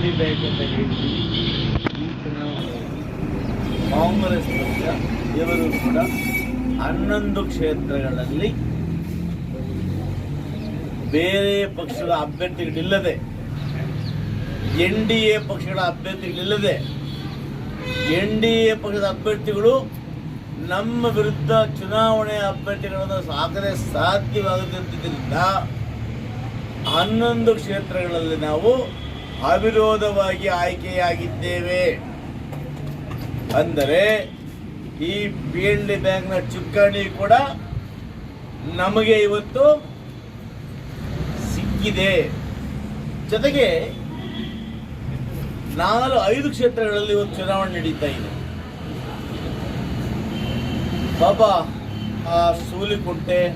ಅಂತ ಕಾಂಗ್ರೆಸ್ ಪಕ್ಷ ಇವರು ಕೂಡ ಹನ್ನೊಂದು ಕ್ಷೇತ್ರಗಳಲ್ಲಿ ಬೇರೆ ಪಕ್ಷದ ಅಭ್ಯರ್ಥಿಗಳಿಲ್ಲದೆ, ಎನ್ ಡಿ ಎ ಪಕ್ಷಗಳ ಅಭ್ಯರ್ಥಿಗಳಿಲ್ಲದೆ, ಎನ್ ಡಿ ಎ ಪಕ್ಷದ ಅಭ್ಯರ್ಥಿಗಳು ನಮ್ಮ ವಿರುದ್ಧ ಚುನಾವಣೆ ಅಭ್ಯರ್ಥಿಗಳನ್ನು ಸಾಕದೆ ಸಾಧ್ಯವಾಗದಿದ್ದರಿಂದ ಹನ್ನೊಂದು ಕ್ಷೇತ್ರಗಳಲ್ಲಿ ನಾವು ಅವಿರೋಧವಾಗಿ ಆಯ್ಕೆಯಾಗಿದ್ದೇವೆ. ಅಂದರೆ ಈ ಪಿ ಎಲ್ ಡಿ ಬ್ಯಾಂಕ್ನ ಚುಕ್ಕಾಣಿ ಕೂಡ ನಮಗೆ ಇವತ್ತು ಸಿಕ್ಕಿದೆ. ಜೊತೆಗೆ ನಾಲ್ಕು ಐದು ಕ್ಷೇತ್ರಗಳಲ್ಲಿ ಇವತ್ತು ಚುನಾವಣೆ ನಡೀತಾ ಇದೆ. ಬಾಬಾ, ಆ, ಸೂಲಿಕುಂಟೆ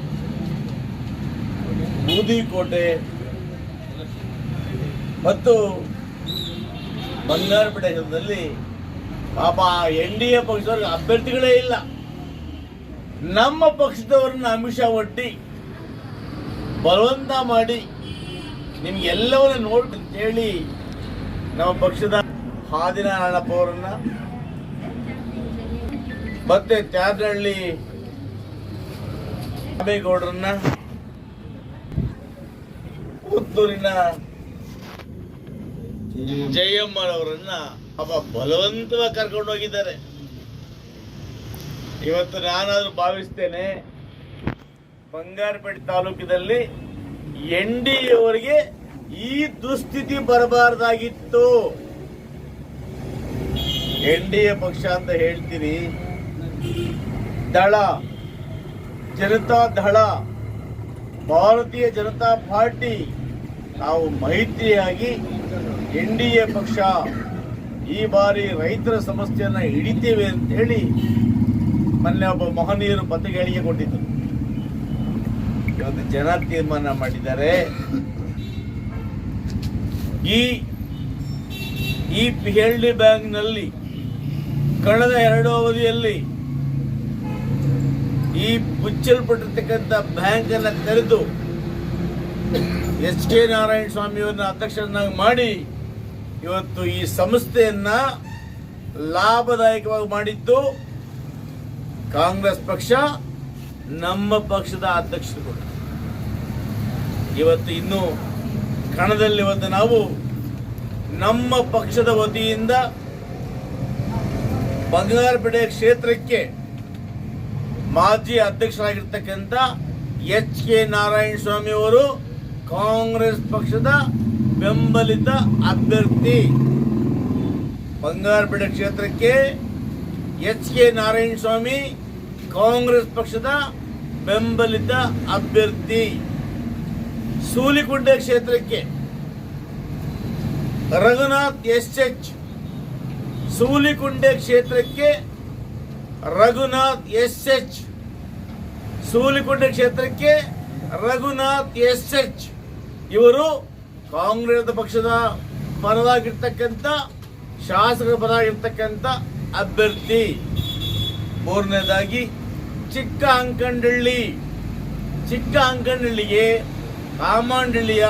ಬೂದಿಕೋಟೆ ಮತ್ತು ಬಂಗಾರ ಕ್ಷೇತ್ರದಲ್ಲಿ ಪಾಪ ಎನ್ ಡಿ ಎ ಪಕ್ಷದವ್ರಿಗೆ ಅಭ್ಯರ್ಥಿಗಳೇ ಇಲ್ಲ. ನಮ್ಮ ಪಕ್ಷದವರನ್ನ ಅಮಿಷ ಒಡ್ಡಿ ಬಲವಂತ ಮಾಡಿ ನಿಮ್ಗೆಲ್ಲವನ್ನ ನೋಡಿ ಕೇಳಿ ನಮ್ಮ ಪಕ್ಷದ ಹಾದಿನಾರಾಯಣಪ್ಪ ಅವರನ್ನ ಮತ್ತೆ ತ್ಯಾದಹಳ್ಳಿ ರಾಮೇಗೌಡರನ್ನ ಪುತ್ತೂರಿನ ಜಯಮ್ಮನವರನ್ನ ಅವ ಬಲವಂತವಾಗಿ ಕರ್ಕೊಂಡು ಹೋಗಿದ್ದಾರೆ. ಇವತ್ತು ನಾನಾದ್ರೂ ಭಾವಿಸ್ತೇನೆ, ಬಂಗಾರಪೇಟೆ ತಾಲೂಕಿನಲ್ಲಿ ಎನ್ ಡಿ ಅವರಿಗೆ ಈ ದುಸ್ಥಿತಿ ಬರಬಾರ್ದಾಗಿತ್ತು. ಎನ್ ಡಿ ಎ ಪಕ್ಷ ಅಂತ ಹೇಳ್ತೀರಿ ದಳ, ಜನತಾ ದಳ, ಭಾರತೀಯ ಜನತಾ ಪಾರ್ಟಿ, ನಾವು ಮೈತ್ರಿಯಾಗಿ ಎನ್ ಡಿ ಎ ಪಕ್ಷ ಈ ಬಾರಿ ರೈತರ ಸಮಸ್ಯೆಯನ್ನು ಹಿಡಿತೇವೆ ಅಂತ ಹೇಳಿ ಮೊನ್ನೆ ಒಬ್ಬ ಮಹನೀಯರು ಪತ್ರಿಕೆ ಕೊಟ್ಟಿದ್ದರು ಇವತ್ತು ಜನ ತೀರ್ಮಾನ ಮಾಡಿದ್ದಾರೆ. ಈ ಈ ಪಿ ಎಲ್ ಡಿ ಬ್ಯಾಂಕ್ನಲ್ಲಿ ಕಳೆದ ಎರಡು ಅವಧಿಯಲ್ಲಿ ಈ ಮುಚ್ಚಲ್ಪಟ್ಟಿರ್ತಕ್ಕಂಥ ಬ್ಯಾಂಕ್ ಅನ್ನು ತೆರೆದು ಎಚ್ ಕೆ ನಾರಾಯಣ ಸ್ವಾಮಿಯವರನ್ನ ಅಧ್ಯಕ್ಷರನ್ನಾಗಿ ಮಾಡಿ ಇವತ್ತು ಈ ಸಂಸ್ಥೆಯನ್ನ ಲಾಭದಾಯಕವಾಗಿ ಮಾಡಿದ್ದು ಕಾಂಗ್ರೆಸ್ ಪಕ್ಷ, ನಮ್ಮ ಪಕ್ಷದ ಅಧ್ಯಕ್ಷರುಗಳು. ಇವತ್ತು ಇನ್ನು ಕಣದಲ್ಲಿ ಇವತ್ತು ನಾವು ನಮ್ಮ ಪಕ್ಷದ ವತಿಯಿಂದ ಬಂಗಾರಪೇಟೆ ಕ್ಷೇತ್ರಕ್ಕೆ ಮಾಜಿ ಅಧ್ಯಕ್ಷರಾಗಿರ್ತಕ್ಕಂಥ ಎಚ್ ಕೆ ನಾರಾಯಣ ಸ್ವಾಮಿ ಅವರು ಕಾಂಗ್ರೆಸ್ ಪಕ್ಷದ ಬೆಂಬಲಿತ ಅಭ್ಯರ್ಥಿ ಬಂಗಾರಪೇಟೆ ಕ್ಷೇತ್ರಕ್ಕೆ ಎಚ್ ಕೆ ನಾರಾಯಣ ಸ್ವಾಮಿ ಕಾಂಗ್ರೆಸ್ ಪಕ್ಷದ ಬೆಂಬಲಿತ ಅಭ್ಯರ್ಥಿ. ಸೂಲಿಕುಂಡೆ ಕ್ಷೇತ್ರಕ್ಕೆ ರಘುನಾಥ್ ಎಸ್ ಎಚ್. ಸೂಲಿಕುಂಡೆ ಕ್ಷೇತ್ರಕ್ಕೆ ರಘುನಾಥ್ ಎಸ್ ಎಚ್. ಸೂಲಿಕುಂಡೆ ಕ್ಷೇತ್ರಕ್ಕೆ ರಘುನಾಥ್ ಎಸ್ ಎಚ್. ಇವರು ಕಾಂಗ್ರೆಸ್ ಪಕ್ಷದ ಪರವಾಗಿರ್ತಕ್ಕಂಥ ಶಾಸಕರ ಪರವಾಗಿರ್ತಕ್ಕಂಥ ಅಭ್ಯರ್ಥಿ. ಮೂರನೇದಾಗಿ ಚಿಕ್ಕ ಅಂಕಂಡಳ್ಳಿ ಚಿಕ್ಕ ಅಂಕಂಡಳ್ಳಿಗೆ ಕಾಮಾಂಡಳ್ಳಿಯ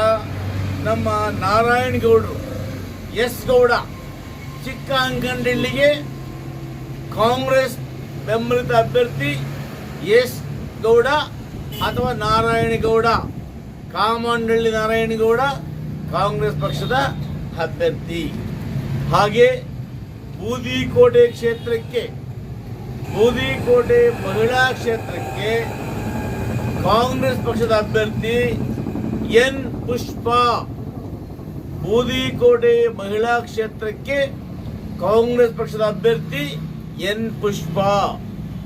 ನಮ್ಮ ನಾರಾಯಣ ಗೌಡರು ಎಸ್ ಗೌಡ. ಚಿಕ್ಕ ಅಂಕಂಡಳ್ಳಿಗೆ ಕಾಂಗ್ರೆಸ್ ಬೆಂಬಲಿತ ಅಭ್ಯರ್ಥಿ ಎಸ್ ಗೌಡ ಅಥವಾ ನಾರಾಯಣಗೌಡ. ಕಾಮಂಡಳ್ಳಿ ನಾರಾಯಣಗೌಡ ಕಾಂಗ್ರೆಸ್ ಪಕ್ಷದ ಅಭ್ಯರ್ಥಿ. ಹಾಗೆ ಬೂದಿಕೋಟೆ ಕ್ಷೇತ್ರಕ್ಕೆ, ಬೂದಿಕೋಟೆ ಮಹಿಳಾ ಕ್ಷೇತ್ರಕ್ಕೆ ಕಾಂಗ್ರೆಸ್ ಪಕ್ಷದ ಅಭ್ಯರ್ಥಿ ಎನ್ ಪುಷ್ಪ. ಬೂದಿಕೋಟೆ ಮಹಿಳಾ ಕ್ಷೇತ್ರಕ್ಕೆ ಕಾಂಗ್ರೆಸ್ ಪಕ್ಷದ ಅಭ್ಯರ್ಥಿ ಎನ್ ಪುಷ್ಪ.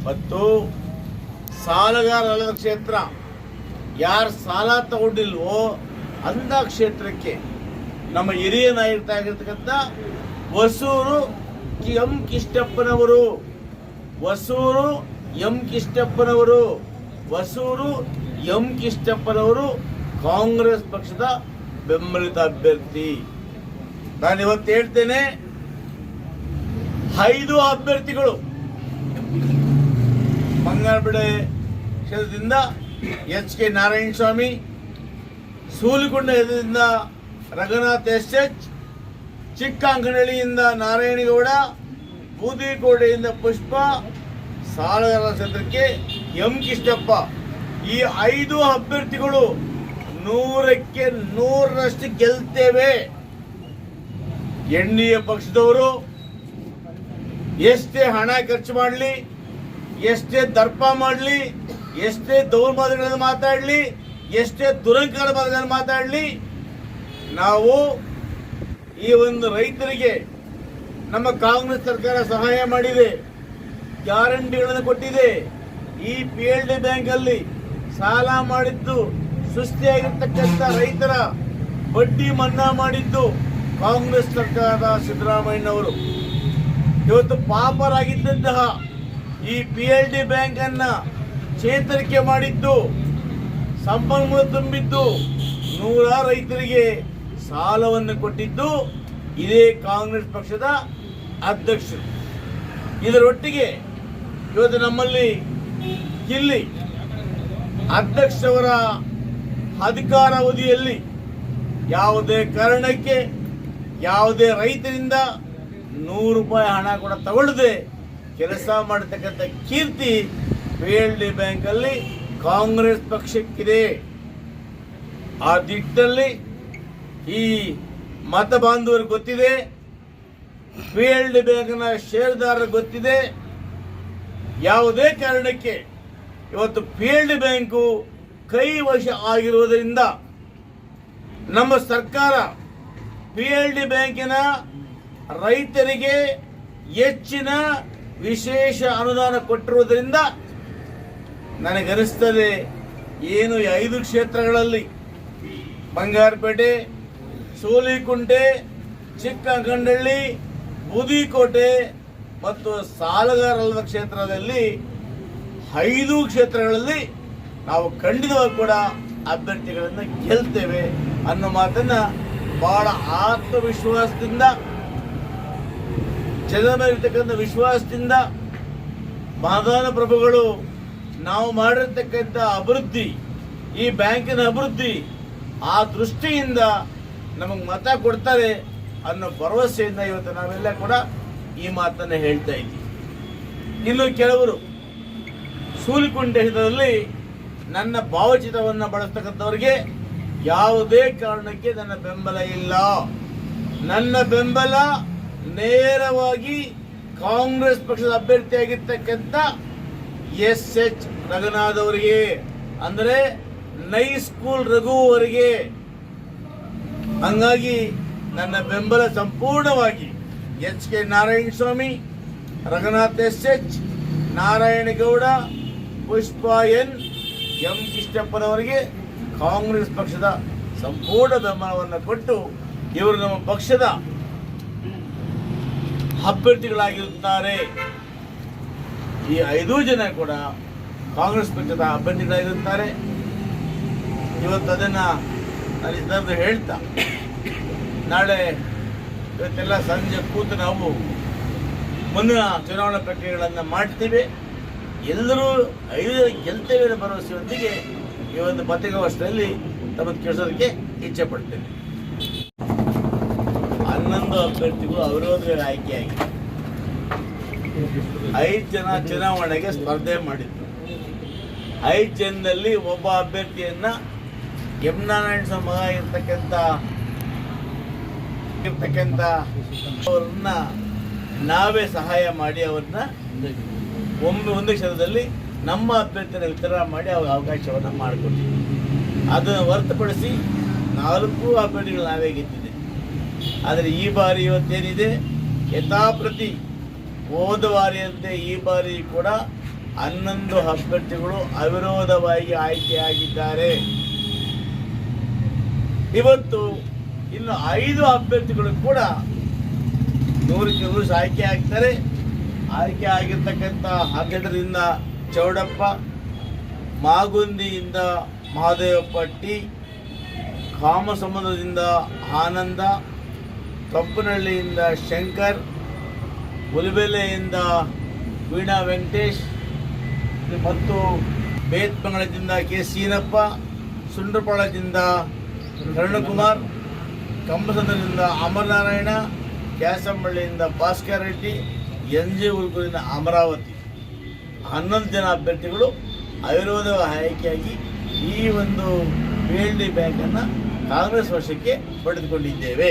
ಮತ್ತು ಸಾಲಗಾರರ ಕ್ಷೇತ್ರ, ಯಾರು ಸಾಲ ತಗೊಂಡಿಲ್ವೋ ಅಂಥ ಕ್ಷೇತ್ರಕ್ಕೆ ನಮ್ಮ ಹಿರಿಯ ನಾಯಕರಾಗಿರ್ತಕ್ಕಂಥ ಹೊಸೂರು ಎಂ ಕಿಷ್ಟಪ್ಪನವರು, ಹೊಸೂರು ಎಂ ಕಿಷ್ಟಪ್ಪನವರು, ಹೊಸೂರು ಎಂ ಕಿಷ್ಟಪ್ಪನವರು ಕಾಂಗ್ರೆಸ್ ಪಕ್ಷದ ಬೆಂಬಲಿತ ಅಭ್ಯರ್ಥಿ. ನಾನು ಇವತ್ತು ಹೇಳ್ತೇನೆ, ಐದು ಅಭ್ಯರ್ಥಿಗಳು ಬಂಗಾರಪೇಟೆ ಕ್ಷೇತ್ರದಿಂದ ಎಚ್ ಕೆ ನಾರಾಯಣ ಸ್ವಾಮಿ ಸೂಲಿಕೊಂಡ ಕ್ಷೇತ್ರದಿಂದ ರಘುನಾಥ್ ಎಸ್ ಎಚ್ ಚಿಕ್ಕ ಚಿಕ್ಕಂಕನಹಳ್ಳಿಯಿಂದ ನಾರಾಯಣಗೌಡ, ಬೂದಿಕೋಟೆಯಿಂದ ಪುಷ್ಪ ಸಾಲಗಾರರ ಕ್ಷೇತ್ರಕ್ಕೆ ಎಂ ಕೃಷ್ಣಪ್ಪ ಈ ಐದು ಅಭ್ಯರ್ಥಿಗಳು ನೂರಕ್ಕೆ ನೂರರಷ್ಟು ಗೆಲ್ತೇವೆ. ಎನ್ ಡಿ ಎ ಪಕ್ಷದವರು, ಎಷ್ಟೇ ಹಣ ಖರ್ಚು ಮಾಡಲಿ, ಎಷ್ಟೇ ದರ್ಪ ಮಾಡಲಿ, ಎಷ್ಟೇ ದೌರ್ಮಾದಗಳನ್ನು ಮಾತಾಡಲಿ ಎಷ್ಟೇ ದುರಂಕಾರ ಮಾತುಗಳನ್ನು ಮಾತಾಡಲಿ, ನಾವು ಈ ಒಂದು ರೈತರಿಗೆ ನಮ್ಮ ಕಾಂಗ್ರೆಸ್ ಸರ್ಕಾರ ಸಹಾಯ ಮಾಡಿದೆ ಗ್ಯಾರಂಟಿಗಳನ್ನು ಕೊಟ್ಟಿದೆ. ಈ ಪಿ ಎಲ್ ಡಿ ಬ್ಯಾಂಕಲ್ಲಿ ಸಾಲ ಮಾಡಿದ್ದು ಸುಸ್ತಿಯಾಗಿರ್ತಕ್ಕಂಥ ರೈತರ ಬಡ್ಡಿ ಮನ್ನಾ ಮಾಡಿದ್ದು ಕಾಂಗ್ರೆಸ್ ಸರ್ಕಾರದ ಸಿದ್ದರಾಮಯ್ಯನವರು. ಇವತ್ತು ಪಾಪರಾಗಿದ್ದಂತಹ ಈ ಪಿ ಎಲ್ ಡಿ ಬ್ಯಾಂಕನ್ನು ಚೇತರಿಕೆ ಮಾಡಿದ್ದು ಸಂಪನ್ಮೂಲ ತುಂಬಿದ್ದು ನೂರಾರು ರೈತರಿಗೆ ಸಾಲವನ್ನು ಕೊಟ್ಟಿದ್ದು ಇದೇ ಕಾಂಗ್ರೆಸ್ ಪಕ್ಷದ ಅಧ್ಯಕ್ಷರು. ಇದರೊಟ್ಟಿಗೆ ಇವತ್ತು ನಮ್ಮಲ್ಲಿ ಇಲ್ಲಿ ಅಧ್ಯಕ್ಷವರ ಅಧಿಕಾರಾವಧಿಯಲ್ಲಿ ಯಾವುದೇ ಕಾರಣಕ್ಕೆ ಯಾವುದೇ ರೈತರಿಂದ ನೂರು ರೂಪಾಯಿ ಹಣ ಕೂಡ ತಗೊಳ್ಳದೆ ಕೆಲಸ ಮಾಡತಕ್ಕಂಥ ಕೀರ್ತಿ ಪಿ ಎಲ್ ಡಿ ಬ್ಯಾಂಕಲ್ಲಿ ಕಾಂಗ್ರೆಸ್ ಪಕ್ಷಕ್ಕಿದೆ. ಆ ದಿಟ್ಟಲ್ಲಿ ಈ ಮತ ಬಾಂಧವರು ಗೊತ್ತಿದೆ. ಪಿ ಎಲ್ ಡಿ ಬ್ಯಾಂಕ್ನ ಷೇರುದಾರರಿಗೆ ಗೊತ್ತಿದೆ. ಯಾವುದೇ ಕಾರಣಕ್ಕೆ ಇವತ್ತು ಪಿ ಎಲ್ ಡಿ ಬ್ಯಾಂಕು ಕೈ ವಶ ಆಗಿರುವುದರಿಂದ ನಮ್ಮ ಸರ್ಕಾರ ಪಿ ಎಲ್ ಬ್ಯಾಂಕಿನ ರೈತರಿಗೆ ಹೆಚ್ಚಿನ ವಿಶೇಷ ಅನುದಾನ ಕೊಟ್ಟಿರುವುದರಿಂದ ನನಗನಿಸ್ತದೆ ಏನು ಐದು ಕ್ಷೇತ್ರಗಳಲ್ಲಿ? ಬಂಗಾರಪೇಟೆ, ಸೋಲಿಕುಂಟೆ, ಚಿಕ್ಕಗಂಡಳ್ಳಿ, ಬೂದಿಕೋಟೆ ಮತ್ತು ಸಾಲಗಾರರ ಕ್ಷೇತ್ರದಲ್ಲಿ ಐದು ಕ್ಷೇತ್ರಗಳಲ್ಲಿ ನಾವು ಖಂಡಿತವಾಗಿ ಕೂಡ ಅಭ್ಯರ್ಥಿಗಳನ್ನು ಗೆಲ್ತೇವೆ ಅನ್ನೋ ಮಾತನ್ನ ಬಹಳ ಆತ್ಮವಿಶ್ವಾಸದಿಂದ ಜನರ ಮೇಲೆ ವಿಶ್ವಾಸದಿಂದ ಮಹಾದಾನ ಪ್ರಭುಗಳು ನಾವು ಮಾಡಿರ್ತಕ್ಕಂಥ ಅಭಿವೃದ್ಧಿ, ಈ ಬ್ಯಾಂಕಿನ ಅಭಿವೃದ್ಧಿ ಆ ದೃಷ್ಟಿಯಿಂದ ನಮಗೆ ಮತ ಕೊಡ್ತಾರೆ ಅನ್ನೋ ಭರವಸೆಯಿಂದ ಇವತ್ತು ನಾವೆಲ್ಲ ಕೂಡ ಈ ಮಾತನ್ನು ಹೇಳ್ತಾ ಇದ್ದೀವಿ. ಇನ್ನು ಕೆಲವರು ಸೂಲಿಕುಂಟ ಹಿತದಲ್ಲಿ ನನ್ನ ಭಾವಚಿತ್ರವನ್ನು ಬಳಸ್ತಕ್ಕಂಥವ್ರಿಗೆ ಯಾವುದೇ ಕಾರಣಕ್ಕೆ ನನ್ನ ಬೆಂಬಲ ಇಲ್ಲ. ನನ್ನ ಬೆಂಬಲ ನೇರವಾಗಿ ಕಾಂಗ್ರೆಸ್ ಪಕ್ಷದ ಅಭ್ಯರ್ಥಿಯಾಗಿರ್ತಕ್ಕಂಥ ಎಸ್ ಎಚ್ ರಘುನಾಥ್ ಅವರಿಗೆ ಅಂದರೆ ನೈ ಸ್ಕೂಲ್ ರಘು ಅವರಿಗೆ. ಹಂಗಾಗಿ ನನ್ನ ಬೆಂಬಲ ಸಂಪೂರ್ಣವಾಗಿ H K Narayana Swamy Raghunath S H, Narayanagowda, Pushpa N, M ಕಿಷ್ಟಪ್ಪನವರಿಗೆ Congress ಪಕ್ಷದ ಸಂಪೂರ್ಣ ಬೆಂಬಲವನ್ನು ಕೊಟ್ಟು ಇವರು ನಮ್ಮ ಪಕ್ಷದ ಅಭ್ಯರ್ಥಿಗಳಾಗಿರುತ್ತಾರೆ. ಈ ಐದೂ ಜನ ಕೂಡ ಕಾಂಗ್ರೆಸ್ ಪಕ್ಷದ ಅಭ್ಯರ್ಥಿಗಳಾಗಿರುತ್ತಾರೆ. ಇವತ್ತು ಅದನ್ನು ನಾನು ಇದ್ದಂದು ಹೇಳ್ತಾ, ನಾಳೆ ಇವತ್ತೆಲ್ಲ ಸಂಜೆ ಕೂತು ನಾವು ಮುಂದಿನ ಚುನಾವಣಾ ಪ್ರಕ್ರಿಯೆಗಳನ್ನು ಮಾಡ್ತೀವಿ. ಎಲ್ಲರೂ ಐದು ಜನ ಗೆಲ್ತೇವೆ ಭರವಸೆಯೊಂದಿಗೆ ಈ ಒಂದು ಪತ್ರಿಕಾಗೋಷ್ಠಿಯಲ್ಲಿ ತಮ್ಮನ್ನು ಕೇಳಿಸೋದಕ್ಕೆ ಇಚ್ಛೆ ಪಡ್ತೇನೆ. ಹನ್ನೊಂದು ಅಭ್ಯರ್ಥಿಗಳು ಅವಿರೋಧ ಆಯ್ಕೆಯಾಗಿದೆ ಐದು ಜನ ಚುನಾವಣೆಗೆ ಸ್ಪರ್ಧೆ ಮಾಡಿದ್ರು. ಐದು ಜನದಲ್ಲಿ ಒಬ್ಬ ಅಭ್ಯರ್ಥಿಯನ್ನ ಯಮ್ನಾರಾಯಣ ಮಗ ಇರ್ತಕ್ಕಂಥ ಇರ್ತಕ್ಕಂಥ ಅವ್ರನ್ನ ನಾವೇ ಸಹಾಯ ಮಾಡಿ ಅವ್ರನ್ನ ಒಮ್ಮೆ ಒಂದು ಕ್ಷಣದಲ್ಲಿ ನಮ್ಮ ಅಭ್ಯರ್ಥಿನ ವಿತರಣೆ ಮಾಡಿ ಅವ್ರ ಅವಕಾಶವನ್ನು ಮಾಡಿಕೊಟ್ಟಿದ್ವಿ ಅದನ್ನು ಹೊರತುಪಡಿಸಿ ನಾಲ್ಕು ಅಭ್ಯರ್ಥಿಗಳು ನಾವೇ ಗೆದ್ದಿದೆ ಆದರೆ ಈ ಬಾರಿ ಇವತ್ತೇನಿದೆ? ಯಥಾಪ್ರತಿ ಹೋದ ಬಾರಿಯಂತೆ ಈ ಬಾರಿ ಕೂಡ ಹನ್ನೊಂದು ಅಭ್ಯರ್ಥಿಗಳು ಅವಿರೋಧವಾಗಿ ಆಯ್ಕೆಯಾಗಿದ್ದಾರೆ. ಇವತ್ತು ಇನ್ನು ಐದು ಅಭ್ಯರ್ಥಿಗಳು ಕೂಡ ನೂರಕ್ಕೆ ನೂರು ಆಯ್ಕೆ ಆಗ್ತಾರೆ. ಆಯ್ಕೆ ಆಗಿರ್ತಕ್ಕಂಥ ಹಗ್ಗಡದಿಂದ ಚೌಡಪ್ಪ, ಮಾಗುಂದಿಯಿಂದ ಮಹಾದೇವಪ್ಪ ಟಿ ಕಾಮಸಮುದ್ರದಿಂದ ಆನಂದ ಕಪ್ಪನಹಳ್ಳಿಯಿಂದ ಶಂಕರ್ ಉಲಿಬೆಲೆಯಿಂದ ವೀಣಾ ವೆಂಕಟೇಶ್ ಮತ್ತು ಬೇತ್ಮಂಗಳದಿಂದ ಕೆ ಸೀನಪ್ಪ, ಸುಂಡ್ರಪಾಳದಿಂದ ಕರುಣಕುಮಾರ್ ಕಂಬಸಂದ್ರದಿಂದ ಅಮರನಾರಾಯಣ, ಕ್ಯಾಸಂಬಳ್ಳಿಯಿಂದ ಭಾಸ್ಕರ್ ರೆಡ್ಡಿ, ಎನ್ ಜಿ ಉಲ್ಗೂರಿನ ಅಮರಾವತಿ. ಹನ್ನೊಂದು ಜನ ಅಭ್ಯರ್ಥಿಗಳು ಅವಿರೋಧ ಆಯ್ಕೆಯಾಗಿ ಈ ಒಂದು ಪಿ ಎಲ್ ಡಿ ಬ್ಯಾಂಕನ್ನು ಕಾಂಗ್ರೆಸ್ ವಶಕ್ಕೆ ಪಡೆದುಕೊಂಡಿದ್ದೇವೆ.